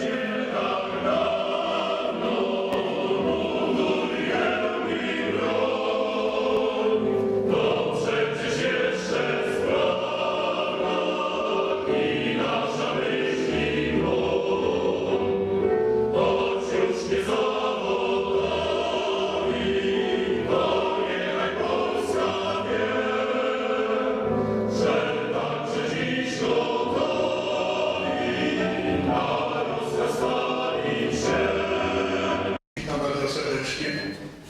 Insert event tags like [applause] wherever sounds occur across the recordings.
Yes. Bardzo serdecznie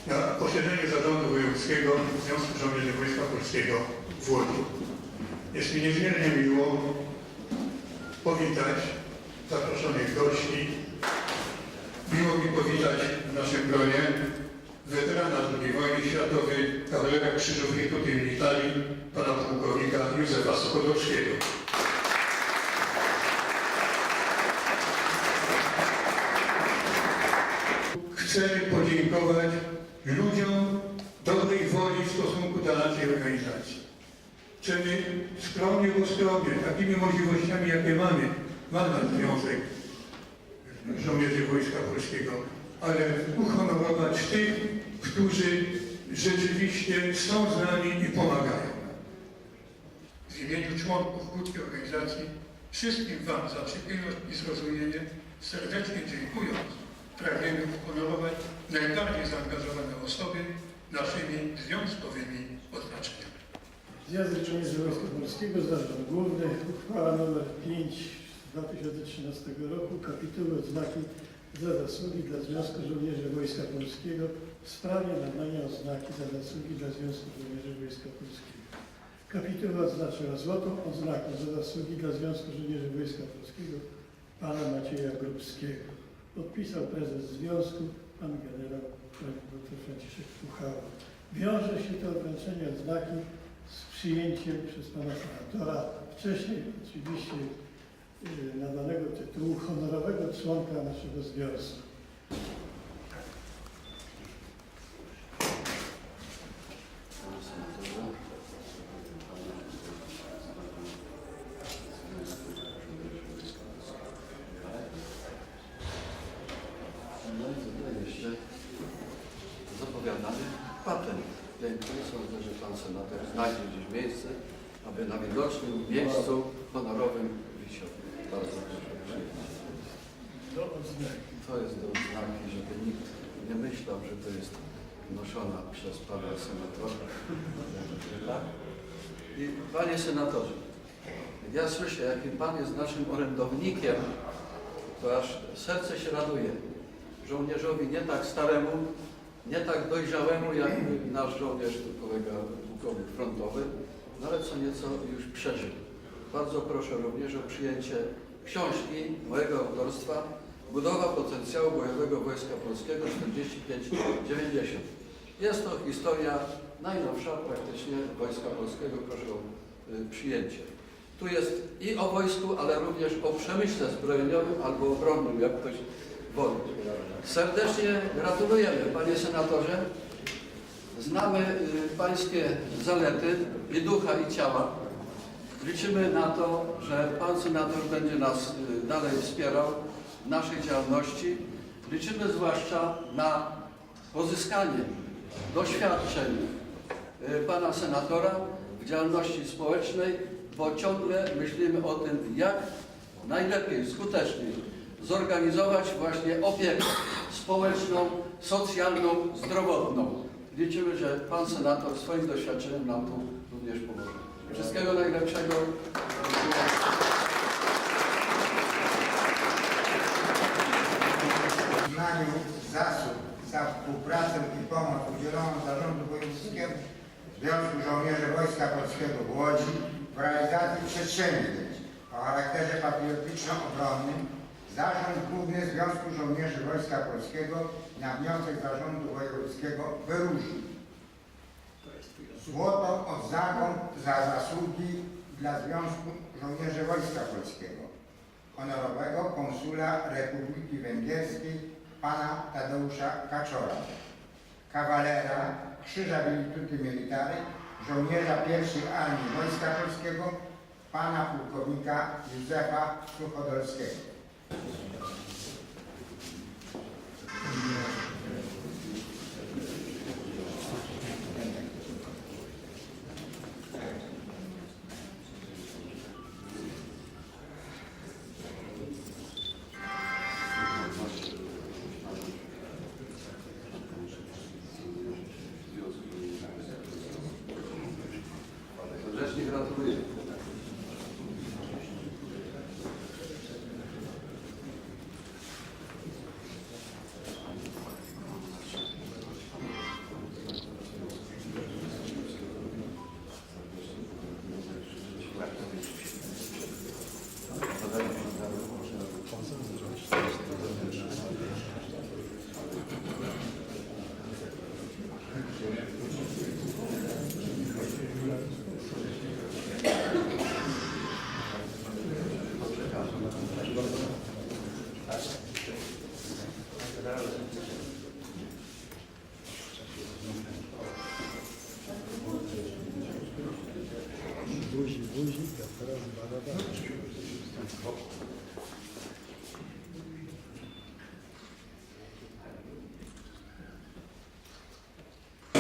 na posiedzeniu Zarządu Wojewódzkiego Związku Żołnierzy Wojska Polskiego w Łodzi. Jest mi niezmiernie miło powitać zaproszonych gości. Miło mi powitać w naszym gronie weterana II wojny światowej, kawalera Krzyżów Piechoty Militari, pana pułkownika Józefa Sokolowskiego. Chcę ludziom dobrej woli w stosunku do naszej organizacji. Chcemy skromnie, bo skromnie, takimi możliwościami, jakie mamy, ma nasz Związek Żołnierzy Wojska Polskiego, ale uhonorować tych, którzy rzeczywiście są z nami i pomagają nam. W imieniu członków krótkiej organizacji wszystkim Wam za przychylność i zrozumienie serdecznie dziękując, pragniemy uhonorować najbardziej zaangażowane osoby naszymi związkowymi odznaczeniami. Zjazd Żołnierzy Wojska Polskiego, Zarząd Główny, uchwała nr 5 z 2013 roku, kapituły odznaki za zasługi dla Związku Żołnierzy Wojska Polskiego w sprawie nadania odznaki za zasługi dla Związku Żołnierzy Wojska Polskiego. Kapituła odznaczyła złotą odznaką za zasługi dla Związku Żołnierzy Wojska Polskiego pana Macieja Grubskiego. Podpisał prezes Związku, pan generał dr Franciszek Puchała. Wiąże się to wręczenie odznaki z przyjęciem przez pana senatora, wcześniej oczywiście y, nadanego tytułu honorowego członka naszego związku. No i tutaj jeszcze zapowiadany patent piękny. Sądzę, że pan senator znajdzie gdzieś miejsce, aby na widocznym miejscu honorowym wisiał. Bardzo proszę przyjąć. Do odznaki. To jest do odznaki, żeby nikt nie myślał, że to jest noszona przez pana senatora. Tak? I panie senatorze, ja słyszę, jakim pan jest naszym orędownikiem, to aż serce się raduje. Żołnierzowi nie tak staremu, nie tak dojrzałemu, jak nasz żołnierz, tu kolega pułkownik frontowy, no ale co nieco już przeżył. Bardzo proszę również o przyjęcie książki mojego autorstwa Budowa potencjału bojowego Wojska Polskiego 45-90. Jest to historia najnowsza praktycznie Wojska Polskiego. Proszę o y, przyjęcie. Tu jest i o wojsku, ale również o przemyśle zbrojeniowym albo obronnym, jak ktoś woli. Serdecznie gratulujemy, panie senatorze. Znamy y, pańskie zalety i ducha, i ciała. Liczymy na to, że pan senator będzie nas y, dalej wspierał w naszej działalności. Liczymy zwłaszcza na pozyskanie doświadczeń y, pana senatora w działalności społecznej, bo ciągle myślimy o tym, jak najlepiej, skuteczniej zorganizować właśnie opiekę społeczną, socjalną, zdrowotną. Liczymy, że pan senator swoim doświadczeniem nam tu również pomoże. Wszystkiego najlepszego. Uznaniu zasług za współpracę i pomoc udzieloną Zarządu Wojewódzkiemu Związku Żołnierzy Wojska Polskiego w Łodzi w realizacji przedsięwzięć o charakterze patriotyczno-obronnym Zarząd Główny Związku Żołnierzy Wojska Polskiego na wniosek Zarządu Wojewódzkiego wyróżnił. Złotą odznaką za zasługi dla Związku Żołnierzy Wojska Polskiego honorowego konsula Republiki Węgierskiej pana Tadeusza Kaczora, kawalera Krzyża Virtuti Militari, żołnierza pierwszej Armii Wojska Polskiego pana pułkownika Józefa Suchodolskiego, Serdecznie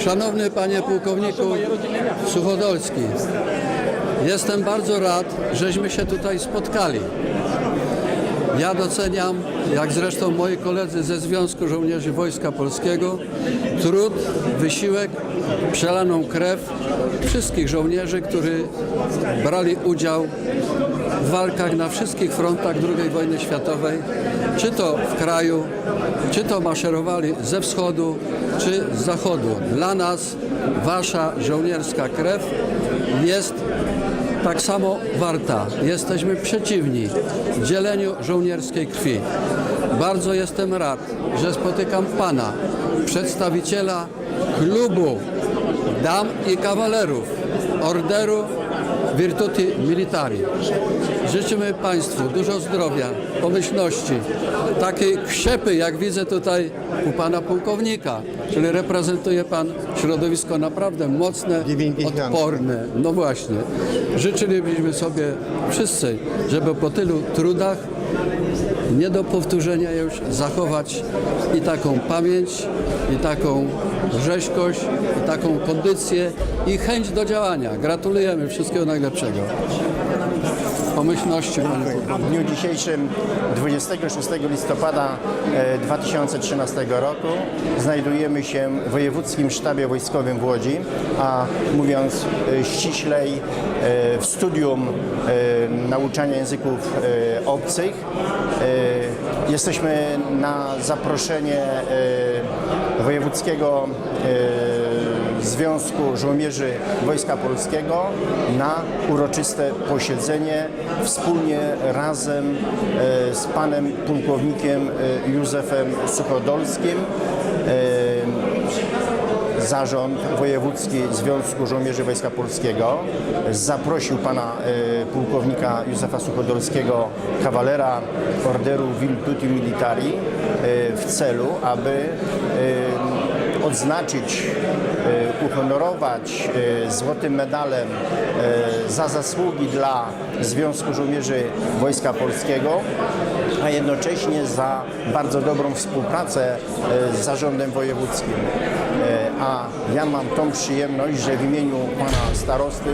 Szanowny panie pułkowniku Suchodolski, jestem bardzo rad, żeśmy się tutaj spotkali. Ja doceniam, jak zresztą moi koledzy ze Związku Żołnierzy Wojska Polskiego, trud, wysiłek, przelaną krew wszystkich żołnierzy, którzy brali udział w walkach na wszystkich frontach II wojny światowej, czy to w kraju, czy to maszerowali ze wschodu, czy z zachodu. Dla nas wasza żołnierska krew jest tak samo warta. Jesteśmy przeciwni dzieleniu żołnierskiej krwi. Bardzo jestem rad, że spotykam Pana, przedstawiciela klubu dam i kawalerów Orderu Virtuti Militari. Życzymy Państwu dużo zdrowia, pomyślności, takiej krzepy, jak widzę tutaj u Pana pułkownika, czyli reprezentuje Pan środowisko naprawdę mocne, 90. odporne. No właśnie. Życzylibyśmy sobie wszyscy, żeby po tylu trudach nie do powtórzenia już zachować i taką pamięć, i taką rzeźkość, i taką kondycję, i chęć do działania. Gratulujemy wszystkiego najlepszego. Pomyślności, panie. W dniu dzisiejszym, 26 listopada e, 2013 roku, znajdujemy się w Wojewódzkim Sztabie Wojskowym w Łodzi, a mówiąc e, ściślej, e, w studium e, nauczania języków e, obcych. E, Jesteśmy na zaproszenie e, Wojewódzkiego e, Związku Żołnierzy Wojska Polskiego na uroczyste posiedzenie wspólnie razem e, z panem pułkownikiem e, Józefem Suchodolskim. E, Zarząd Wojewódzki Związku Żołnierzy Wojska Polskiego zaprosił pana pułkownika Józefa Suchodolskiego, kawalera Orderu Virtuti Militari w celu, aby odznaczyć, e, uhonorować e, złotym medalem e, za zasługi dla Związku Żołnierzy Wojska Polskiego, a jednocześnie za bardzo dobrą współpracę z zarządem wojewódzkim. A ja mam tą przyjemność, że w imieniu pana starosty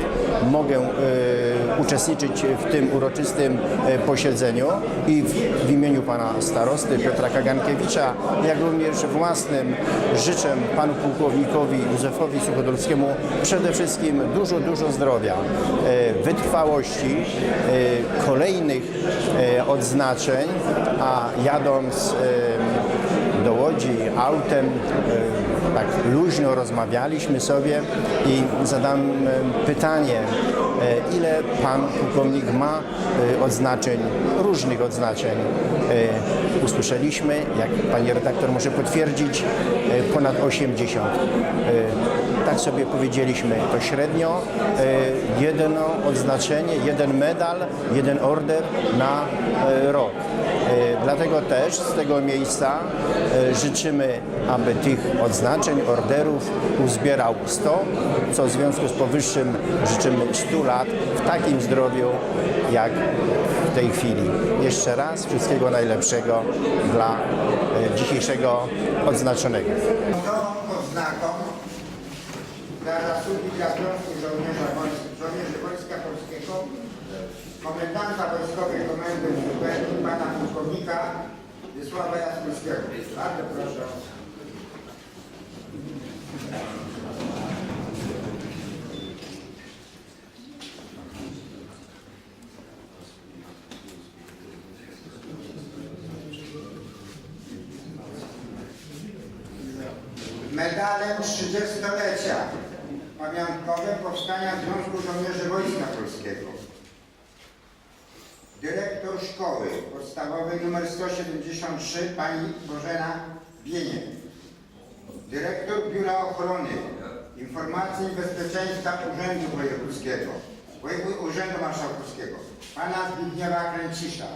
mogę e, uczestniczyć w tym uroczystym e, posiedzeniu i w, w imieniu pana starosty Piotra Kagankiewicza, jak również własnym życzę panu pułkownikowi Józefowi Suchodolskiemu przede wszystkim dużo, dużo zdrowia, e, wytrwałości, e, kolejnych e, odznaczeń, a jadąc e, do Łodzi autem, e, tak luźno rozmawialiśmy sobie i zadam e, pytanie, e, ile pan pułkownik ma e, odznaczeń, różnych odznaczeń. Usłyszeliśmy, jak pani redaktor może potwierdzić, ponad 80. E, Tak sobie powiedzieliśmy, to średnio jedno odznaczenie, jeden medal, jeden order na rok. E, Dlatego też z tego miejsca e, życzymy, aby tych odznaczeń, orderów uzbierał 100, co w związku z powyższym życzymy 100 lat w takim zdrowiu jak w tej chwili. Jeszcze raz wszystkiego najlepszego dla e, dzisiejszego odznaczonego. Nową odznaką dla zasługi dla Żołnierzy Wojska Polskiego komendanta Wojskowej Komendy Wysława Jaskulskiego. Bardzo proszę. medalem 30-lecia pamiątkowym powstania Związku Żołnierzy Wojska Polskiego. Dyrektor szkoły podstawowej nr 173 pani Bożena Bienie. Dyrektor Biura Ochrony Informacji i Bezpieczeństwa Urzędu Wojewódzkiego, Wojewód Urzędu Marszałkowskiego, pana Zbigniewa Kręcisza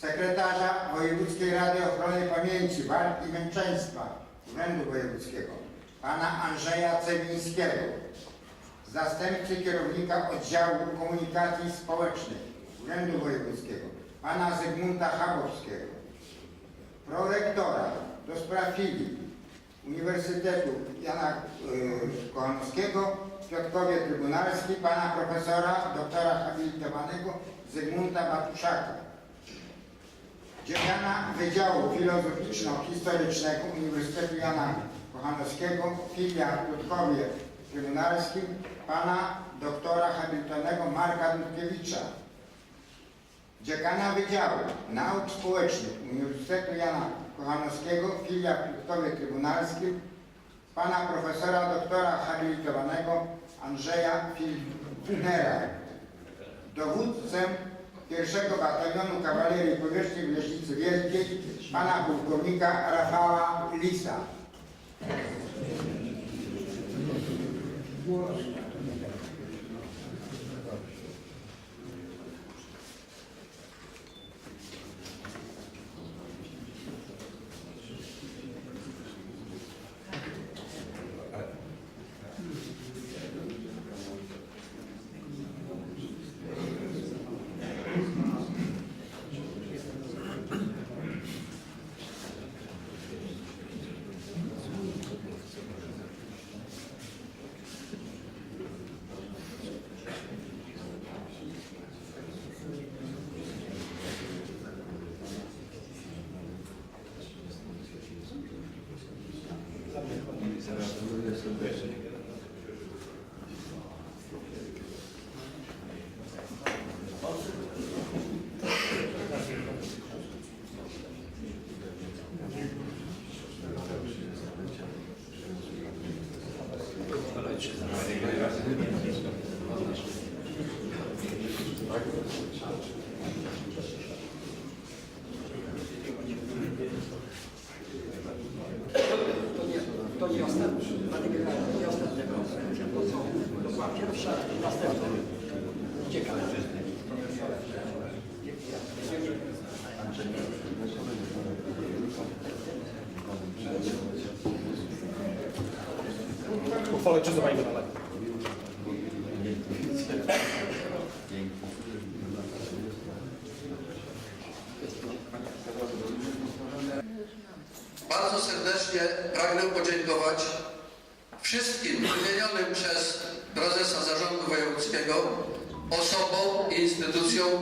sekretarza Wojewódzkiej Rady Ochrony Pamięci, Walki i Męczeństwa Urzędu Wojewódzkiego, pana Andrzeja Cewińskiego, zastępcy kierownika Oddziału Komunikacji Społecznej Urzędu Wojewódzkiego, pana Zygmunta Chabowskiego, prorektora do spraw filii Uniwersytetu Jana y, Piotrkowie Trybunalskiej, pana profesora, doktora habilitowanego Zygmunta Batuszaka, Dziekana Wydziału Filozoficzno-Historycznego Uniwersytetu Jana Kochanowskiego, filia w Trybunalskim, pana doktora habilitowanego Marka Dudkiewicza. Dziekana Wydziału Nauk Społecznych Uniwersytetu Jana Kochanowskiego, filia w Piotrkowie Trybunalskim, pana profesora doktora habilitowanego Andrzeja Filnera dowódcę pierwszego batalionu kawalerii powierzchni w Leśnicy Wielkiej, pana pułkownika Rafała Lisa. To generale, nie ostatnie. To są, to była pierwsza, następna. Ciekawe. Czysto Pani Generale. Bardzo serdecznie pragnę podziękować wszystkim wymienionym przez prezesa Zarządu Wojewódzkiego osobom i instytucjom,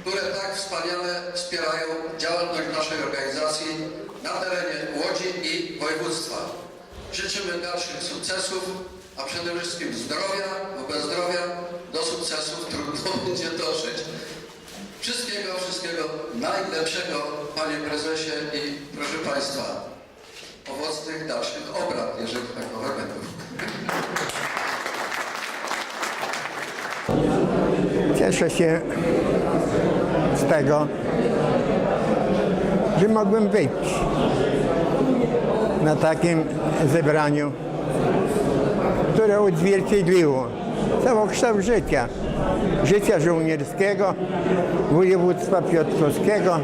które tak wspaniale wspierają działalność naszej organizacji na terenie Łodzi i województwa. Życzymy dalszych sukcesów, a przede wszystkim zdrowia, bo bez zdrowia do sukcesów trudno [laughs] będzie dożyć. Wszystkiego, wszystkiego najlepszego, Panie Prezesie i proszę Państwa, owocnych dalszych obrad, jeżeli takowe będą. Cieszę się z tego, że mogłem być na takim zebraniu, które odzwierciedliło całokształt życia. Życia żołnierskiego województwa piotrkowskiego,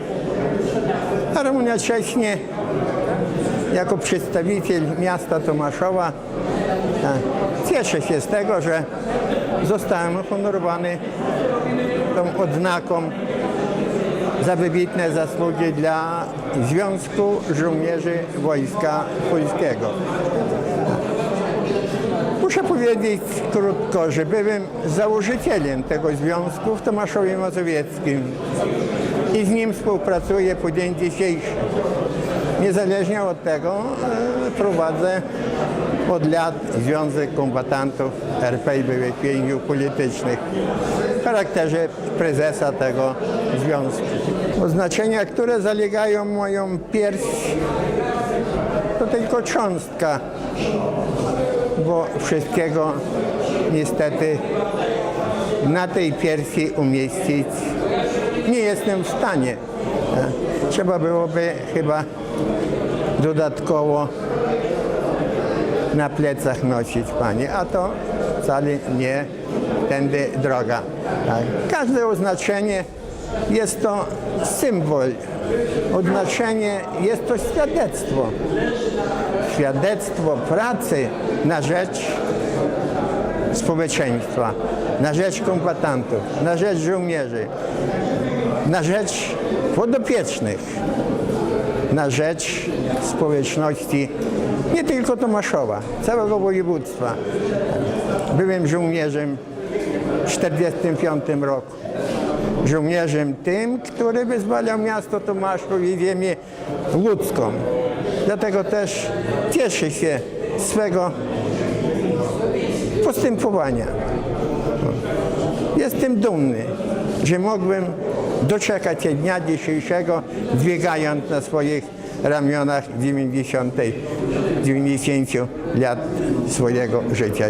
a równocześnie jako przedstawiciel miasta Tomaszowa e, cieszę się z tego, że zostałem uhonorowany tą odznaką za wybitne zasługi dla Związku Żołnierzy Wojska Polskiego. Muszę powiedzieć krótko, że byłem założycielem tego związku w Tomaszowie Mazowieckim i z nim współpracuję po dzień dzisiejszy. Niezależnie od tego e, prowadzę od lat Związek Kombatantów RP i byłych więźniów politycznych w charakterze prezesa tego związku. Oznaczenia, które zalegają moją pierś, to tylko cząstka, bo wszystkiego niestety na tej piersi umieścić nie jestem w stanie. E, Trzeba byłoby chyba dodatkowo na plecach nosić panie, a to wcale nie tędy droga. Tak. Każde oznaczenie jest to symbol. Oznaczenie jest to świadectwo. Świadectwo pracy na rzecz społeczeństwa, na rzecz kombatantów, na rzecz żołnierzy, na rzecz podopiecznych, na rzecz społeczności nie tylko Tomaszowa, całego województwa. Byłem żołnierzem w 1945 roku. Żołnierzem tym, który wyzwalał miasto Tomaszów i ziemię ludzką. Dlatego też cieszę się swego postępowania. Jestem dumny, że mogłem doczekać się dnia dzisiejszego, dźwigając na swoich ramionach 90, 90 lat swojego życia.